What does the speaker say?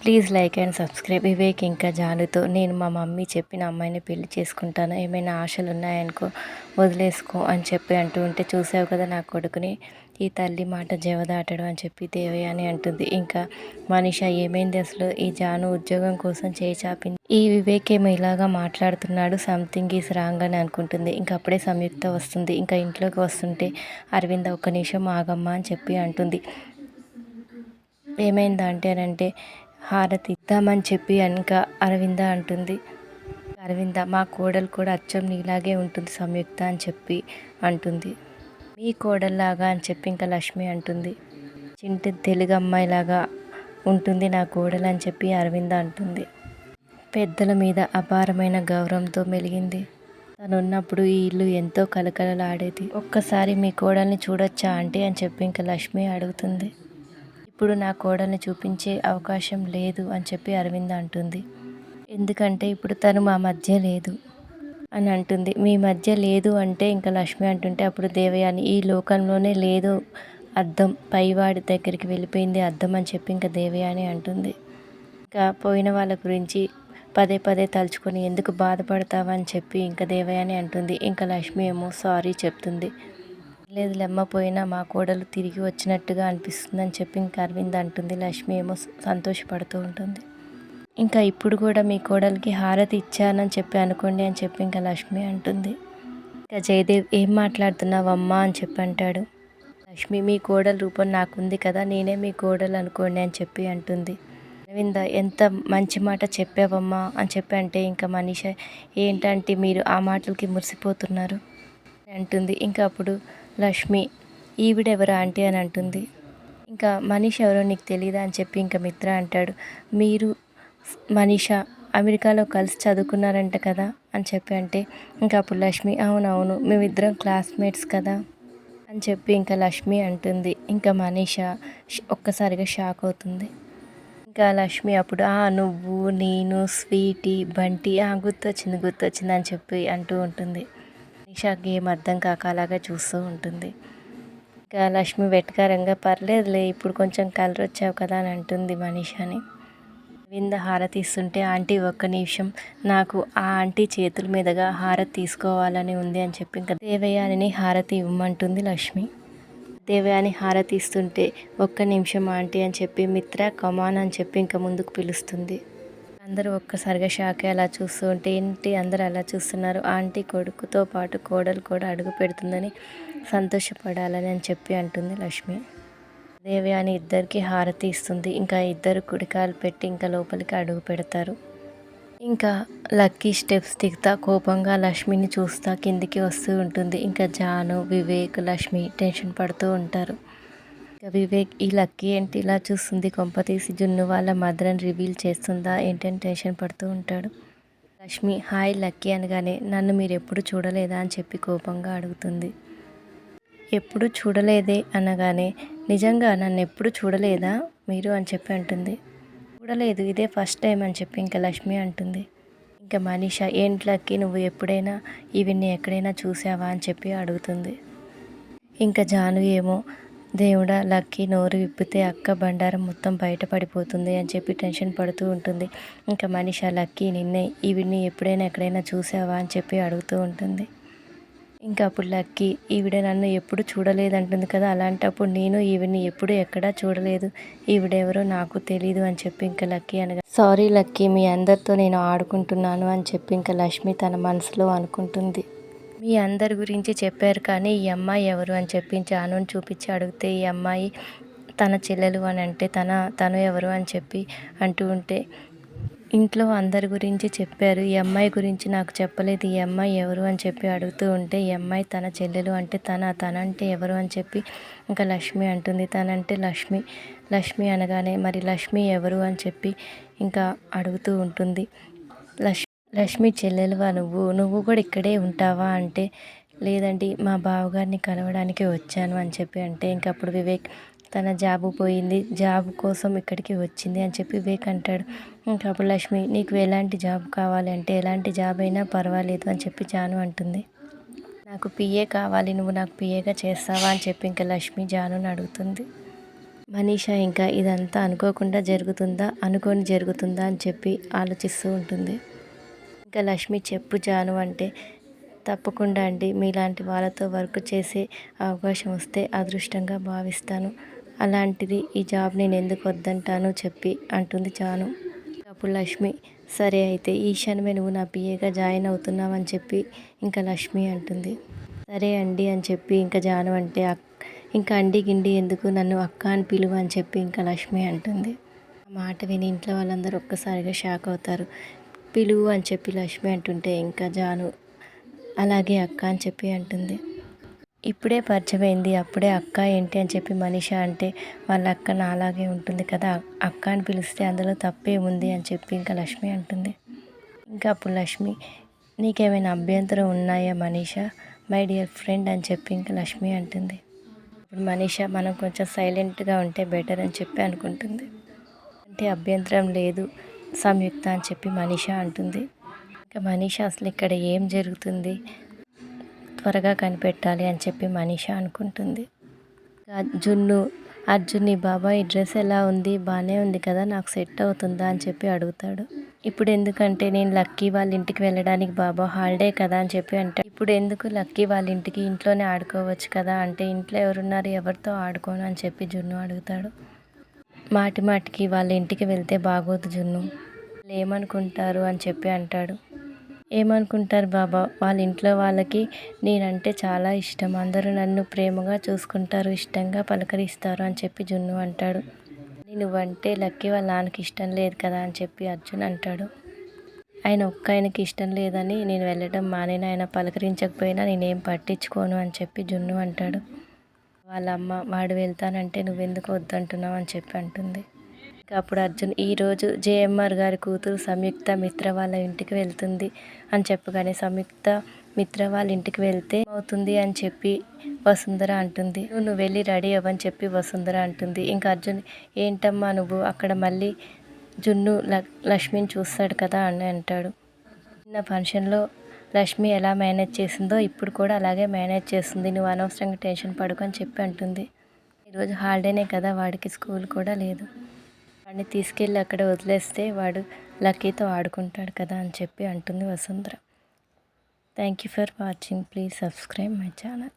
Please like and subscribe. Vivek ఇంకా జానుతో నేను మా మమ్మీ చెప్పిన అమ్మాయిని పెళ్ళి చేసుకుంటాను. ఏమైనా ఆశలు ఉన్నాయనుకో వదిలేసుకో అని చెప్పి అంటూ ఉంటే చూసావు కదా నా కొడుకుని? ఈ తల్లి మాట జవదాటడం అని చెప్పి దేవయ్య అని అంటుంది. ఇంకా మనిష ఏమైంది అసలు? ఈ జాను ఉద్యోగం కోసం చేయి చాపింది. ఈ వివేక్ ఏమో ఇలాగా మాట్లాడుతున్నాడు సంథింగ్ ఈస్ రాంగ్ అని అనుకుంటుంది. ఇంకా అప్పుడే సంయుక్త వస్తుంది. ఇంకా ఇంట్లోకి వస్తుంటే అరవింద ఒక్క నిమిషం ఆగమ్మా అని చెప్పి అంటుంది. ఏమైందంటే అంటే హారతి ఇద్దామని చెప్పి ఇంకా అరవింద అంటుంది. అరవింద మా కోడలు కూడా అచ్చం నీలాగే ఉంటుంది సంయుక్త అని చెప్పి అంటుంది. మీ కోడల్లాగా అని చెప్పి ఇంకా లక్ష్మి అంటుంది. చింటి తెలుగు అమ్మాయిలాగా ఉంటుంది నా కోడలు అని చెప్పి అరవింద అంటుంది. పెద్దల మీద అపారమైన గౌరవంతో మెలిగింది. తను ఉన్నప్పుడు ఈ ఇల్లు ఎంతో కలకలలాడేది. ఒక్కసారి మీ కోడల్ని చూడొచ్చా అంటే అని చెప్పి ఇంకా లక్ష్మి అడుగుతుంది. ఇప్పుడు నా కోడల్ని చూపించే అవకాశం లేదు అని చెప్పి అరవింద అంటుంది. ఎందుకంటే ఇప్పుడు తను మా మధ్య లేదు అని అంటుంది. మీ మధ్య లేదు అంటే ఇంకా లక్ష్మి అంటుంటే అప్పుడు దేవయాని ఈ లోకంలోనే లేదు అద్దం పైవాడి దగ్గరికి వెళ్ళిపోయింది అద్దం అని చెప్పి ఇంకా దేవయాని అంటుంది. ఇంకా పోయిన వాళ్ళ గురించి పదే పదే తలుచుకొని ఎందుకు బాధపడతావని చెప్పి ఇంకా దేవయాని అంటుంది. ఇంకా లక్ష్మి ఏమో సారీ చెప్తుంది. లేదు లెమ్మపోయినా మా కోడలు తిరిగి వచ్చినట్టుగా అనిపిస్తుందని చెప్పి ఇంకా అరవింద్ అంటుంది. లక్ష్మి ఏమో సంతోషపడుతూ ఉంటుంది. ఇంకా ఇప్పుడు కూడా మీ కోడలికి హారతి ఇచ్చానని చెప్పి అనుకోండి అని చెప్పి ఇంకా లక్ష్మి అంటుంది. ఇంకా జయదేవ్ ఏం మాట్లాడుతున్నావమ్మా అని చెప్పి అంటాడు. లక్ష్మి మీ కోడల రూపం నాకుంది కదా నేనే మీ కోడలు అనుకోండి అని చెప్పి అంటుంది. అరవింద ఎంత మంచి మాట చెప్పావమ్మా అని చెప్పి అంటే ఇంకా మనీష ఏంటంటే మీరు ఆ మాటలకి మురిసిపోతున్నారు అంటుంది. ఇంకా అప్పుడు లక్ష్మి ఈవిడెవరు ఆంటీ అని అంటుంది. ఇంకా మనీష్ ఎవరో నీకు తెలియదా అని చెప్పి ఇంకా మిత్ర అంటాడు. మీరు మనీష అమెరికాలో కలిసి చదువుకున్నారంట కదా అని చెప్పి అంటే ఇంకా అప్పుడు లక్ష్మి అవునవును మేమిద్దరం క్లాస్మేట్స్ కదా అని చెప్పి ఇంకా లక్ష్మి అంటుంది. ఇంకా మనీష ఒక్కసారిగా షాక్ అవుతుంది. ఇంకా లక్ష్మి అప్పుడు ఆ నువ్వు నేను స్వీటీ బంటి ఆ గుర్తొచ్చింది గుర్తొచ్చింది అని చెప్పి అంటూ ఉంటుంది. నిషాకి ఏం అర్థం కాక అలాగా చూస్తూ ఉంటుంది. ఇంకా లక్ష్మి వెటకారంగా పర్లేదులే ఇప్పుడు కొంచెం కలర్ వచ్చావు కదా అని అంటుంది మనీషాని వింద హారతి ఇస్తుంటే ఆంటీ ఒక్క నిమిషం నాకు ఆ ఆంటీ చేతుల మీదుగా హారతి తీసుకోవాలని ఉంది అని చెప్పి ఇంకా దేవయానిని హారతి ఇవ్వమంటుంది లక్ష్మి. దేవయాని హారతి ఇస్తుంటే ఒక్క నిమిషం ఆంటీ అని చెప్పి మిత్ర కమాన్ అని చెప్పి ఇంకా ముందుకు పిలుస్తుంది. అందరూ ఒక్కసారిగా షాక్ అలా చూస్తూ ఉంటే ఏంటి అందరూ అలా చూస్తున్నారు? ఆంటీ కొడుకుతో పాటు కోడలు కూడా అడుగు పెడుతుందని సంతోషపడాలని అని చెప్పి అంటుంది లక్ష్మి. దేవి అని ఇద్దరికి హారతి ఇస్తుంది. ఇంకా ఇద్దరు కుడికాలు పెట్టి ఇంకా లోపలికి అడుగు పెడతారు. ఇంకా లక్కీ స్టెప్స్ దిగుతా కోపంగా లక్ష్మిని చూస్తా కిందికి వస్తూ ఉంటుంది. ఇంకా జాను వివేక్ లక్ష్మి టెన్షన్ పడుతూ ఉంటారు. వివేక్ ఈ లక్కీ ఏంటి ఇలా చూస్తుంది? కొంప తీసి జున్ను వాళ్ళ మదర్ని రివీల్ చేస్తుందా? ఏంటని టెన్షన్ పడుతూ ఉంటాడు. లక్ష్మి హాయ్ లక్కీ అనగానే నన్ను మీరు ఎప్పుడు చూడలేదా? అని చెప్పి కోపంగా అడుగుతుంది. ఎప్పుడు చూడలేదే? అనగానే నిజంగా నన్ను ఎప్పుడు చూడలేదా మీరు? అని చెప్పి అంటుంది. చూడలేదు ఇదే ఫస్ట్ టైం అని చెప్పి ఇంకా లక్ష్మి అంటుంది. ఇంకా మనీషా లక్కీ నువ్వు ఎప్పుడైనా ఇవన్నీ ఎక్కడైనా చూసావా? అని చెప్పి అడుగుతుంది. ఇంకా జాను ఏమో దేవుడా లక్కీ నోరు విప్పితే అక్క బండారం మొత్తం బయటపడిపోతుంది అని చెప్పి టెన్షన్ పడుతూ ఉంటుంది. ఇంకా మనిషి లక్కీ నిన్నే ఈవిడ్ని ఎప్పుడైనా ఎక్కడైనా చూసావా అని చెప్పి అడుగుతూ ఉంటుంది. ఇంకా అప్పుడు లక్కీ ఈవిడ నన్ను ఎప్పుడు చూడలేదంటుంది కదా అలాంటప్పుడు నేను ఈవిడ్ని ఎప్పుడు ఎక్కడా చూడలేదు. ఈవిడెవరో నాకు తెలీదు అని చెప్పి ఇంకా లక్కీ అనగా సారీ లక్కీ మీ అందరితో నేను ఆడుకుంటున్నాను అని చెప్పి ఇంకా లక్ష్మి తన మనసులో అనుకుంటుంది. మీ అందరి గురించి చెప్పారు కానీ ఈ అమ్మాయి ఎవరు అని చెప్పి జానుని చూపించి అడిగితే ఈ అమ్మాయి తన చెల్లెలు అని అంటే తన తను ఎవరు అని చెప్పి అంటూ ఉంటే ఇంట్లో అందరి గురించి చెప్పారు. ఈ అమ్మాయి గురించి నాకు చెప్పలేదు. ఈ అమ్మాయి ఎవరు అని చెప్పి అడుగుతూ ఉంటే ఈ అమ్మాయి తన చెల్లెలు అంటే తన తనంటే ఎవరు అని చెప్పి ఇంకా లక్ష్మి అంటుంది. తనంటే లక్ష్మి లక్ష్మి అనగానే మరి లక్ష్మి ఎవరు అని చెప్పి ఇంకా అడుగుతూ ఉంటుంది. లక్ష్మి లక్ష్మి చెల్లెలువా నువ్వు? నువ్వు కూడా ఇక్కడే ఉంటావా అంటే లేదండి మా బావగారిని కలవడానికి వచ్చాను అని చెప్పి అంటే ఇంకప్పుడు వివేక్ తన జాబు పోయింది జాబ్ కోసం ఇక్కడికి వచ్చింది అని చెప్పి వివేక్ అంటాడు. ఇంకప్పుడు లక్ష్మి నీకు ఎలాంటి జాబ్ కావాలి అంటే ఎలాంటి జాబ్ అయినా పర్వాలేదు అని చెప్పి జాను అంటుంది. నాకు పిఏ కావాలి నువ్వు నాకు పిఏగా చేస్తావా అని చెప్పి ఇంకా లక్ష్మి జానుని అడుగుతుంది. మనీషా ఇంకా ఇదంతా అనుకోకుండా జరుగుతుందా? అనుకొని జరుగుతుందా అని చెప్పి ఆలోచిస్తూ ఉంటుంది. ఇంకా లక్ష్మి చెప్పు జాను అంటే తప్పకుండా అండి. మీలాంటి వాళ్ళతో వర్క్ చేసే అవకాశం వస్తే అదృష్టంగా భావిస్తాను. అలాంటిది ఈ జాబ్ నేను ఎందుకు వద్దంటాను చెప్పి అంటుంది జాను. అప్పుడు లక్ష్మి సరే అయితే ఈ క్షణమే నువ్వు నా పిఏగా జాయిన్ అవుతున్నావని చెప్పి ఇంకా లక్ష్మి అంటుంది. సరే అండి అని చెప్పి ఇంకా జాను అంటే ఇంకా అండి గిండి ఎందుకు నన్ను అక్క అని పిలువ అని చెప్పి ఇంకా లక్ష్మి అంటుంది. మాట విని ఇంట్లో వాళ్ళందరూ ఒక్కసారిగా షాక్ అవుతారు. పిలువు అని చెప్పి లక్ష్మి అంటుంటే ఇంకా జాను అలాగే అక్క అని చెప్పి అంటుంది. ఇప్పుడే పరిచయమైంది అప్పుడే అక్క ఏంటి అని చెప్పి మనిష అంటే వాళ్ళ అక్క నాలాగే ఉంటుంది కదా అక్క అని పిలిస్తే అందులో తప్పే ఉంది అని చెప్పి ఇంకా లక్ష్మి అంటుంది. ఇంకా అప్పుడు లక్ష్మి నీకేమైనా అభ్యంతరం ఉన్నాయా మనీష? మై డియర్ ఫ్రెండ్ అని చెప్పి ఇంకా లక్ష్మి అంటుంది. ఇప్పుడు మనీష మనం కొంచెం సైలెంట్గా ఉంటే బెటర్ అని చెప్పి అనుకుంటుంది. అంటే అభ్యంతరం లేదు సంయుక్త అని చెప్పి మనీష అంటుంది. ఇంకా మనీష అసలు ఇక్కడ ఏం జరుగుతుంది? త్వరగా కనిపెట్టాలి అని చెప్పి మనీష అనుకుంటుంది. జున్ను అర్జున్ని బాబా ఈ డ్రెస్ ఎలా ఉంది? బాగానే ఉంది కదా నాకు సెట్ అవుతుందా? అని చెప్పి అడుగుతాడు. ఇప్పుడు ఎందుకంటే నేను లక్కీ వాళ్ళ ఇంటికి వెళ్ళడానికి బాబా హాలిడే కదా అని చెప్పి అంటే ఇప్పుడు ఎందుకు లక్కీ వాళ్ళ ఇంటికి? ఇంట్లోనే ఆడుకోవచ్చు కదా అంటే ఇంట్లో ఎవరున్నారు ఎవరితో ఆడుకోను అని చెప్పి జున్ను అడుగుతాడు. మాటి మాటికి వాళ్ళ ఇంటికి వెళ్తే బాగోదు జున్ను. వాళ్ళు ఏమనుకుంటారు అని చెప్పి అంటాడు. ఏమనుకుంటారు బాబా? వాళ్ళ ఇంట్లో వాళ్ళకి నేనంటే చాలా ఇష్టం. అందరూ నన్ను ప్రేమగా చూసుకుంటారు ఇష్టంగా పలకరిస్తారు అని చెప్పి జున్ను అంటాడు. నువ్వంటే లక్కీ వాళ్ళ నాన్నకి ఇష్టం లేదు కదా అని చెప్పి అర్జున్ అంటాడు. ఆయన ఒక్క ఆయనకి ఇష్టం లేదని నేను వెళ్ళడం మానేన. ఆయన పలకరించకపోయినా నేనేం పట్టించుకోను అని చెప్పి జున్ను అంటాడు. వాళ్ళ అమ్మ వాడు వెళ్తానంటే నువ్వెందుకు వద్దంటున్నావు? అని చెప్పి అంటుంది. అప్పుడు అర్జున్ ఈరోజు జేఎంఆర్ గారి కూతురు సంయుక్త మిత్ర వాళ్ళ ఇంటికి వెళ్తుంది అని చెప్పగానే సంయుక్త మిత్ర వాళ్ళ ఇంటికి వెళ్తే అవుతుంది అని చెప్పి వసుంధర అంటుంది. నువ్వు వెళ్ళి రెడీ అవ్వని చెప్పి వసుంధర అంటుంది. ఇంకా అర్జున్ ఏంటమ్మా నువ్వు అక్కడ మళ్ళీ జున్ను లక్ష్మిని చూస్తాడు కదా అని అంటాడు. నా ఫంక్షన్లో లక్ష్మి ఎలా మేనేజ్ చేసిందో ఇప్పుడు కూడా అలాగే మేనేజ్ చేస్తుంది. నువ్వు అనవసరంగా టెన్షన్ పడుకొని చెప్పి అంటుంది. ఈరోజు హాలిడేనే కదా వాడికి స్కూల్ కూడా లేదు. వాడిని తీసుకెళ్ళి అక్కడ వదిలేస్తే వాడు లక్కీతో ఆడుకుంటాడు కదా అని చెప్పి అంటుంది Vasundhara. Thank you for watching. Please subscribe my channel.